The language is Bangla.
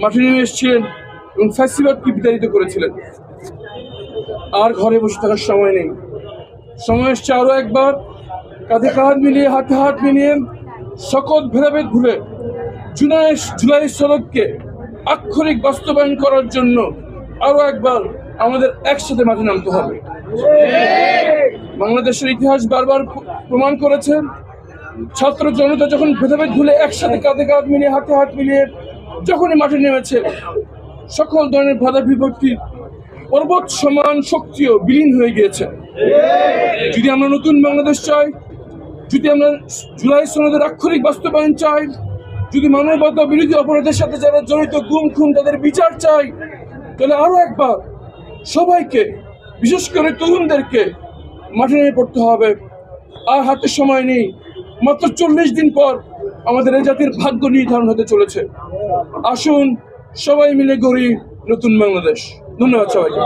মাঠে নেমে এসেছিলেন এবং ফ্যাসিবাদকে বিতাড়িত করেছিলেন? আর ঘরে বসে থাকার সময় নেই। সময় এসছে আরও একবার। কাঁধে কাঁধ মিলিয়ে, হাতে হাত মিলিয়ে সকল ভেদাভেদ ভুলে জুলাই জুলাই সড়ককে আক্ষরিক বাস্তবায়ন করার জন্য আরও একবার আমাদের একসাথে মাঠে নামতে হবে। বাংলাদেশের ইতিহাস বারবার প্রমাণ করেছে। ছাত্র জনতা যখন ভেদাভেদ ভুলে একসাথে কাঁধে কাঁধ মিলিয়ে, হাতে হাত মিলিয়ে যখনই মাঠে নেমেছে, সকল ধরনের বাধা বিভক্তি পর্বত সমান শক্তিও বিলীন হয়ে গিয়েছে। যদি আমরা নতুন বাংলাদেশ চাই, যদি আমরা জুলাই সনদের আক্ষরিক বাস্তবায়ন চাই, যদি মানবতা বিরোধী অপরাধের সাথে যারা জড়িত গুম, খুন তাদের বিচার চাই, তাহলে আরও একবার সবাইকে, বিশেষ করে তরুণদেরকে মাঠে নেমে পড়তে হবে। আর হাতে সময় নেই, মাত্র চল্লিশ দিন পর আমাদের এই জাতির ভাগ্য নির্ধারণ হতে চলেছে। আসুন সবাই মিলে গড়ি নতুন বাংলাদেশ। ধন্যবাদ সবাইকে।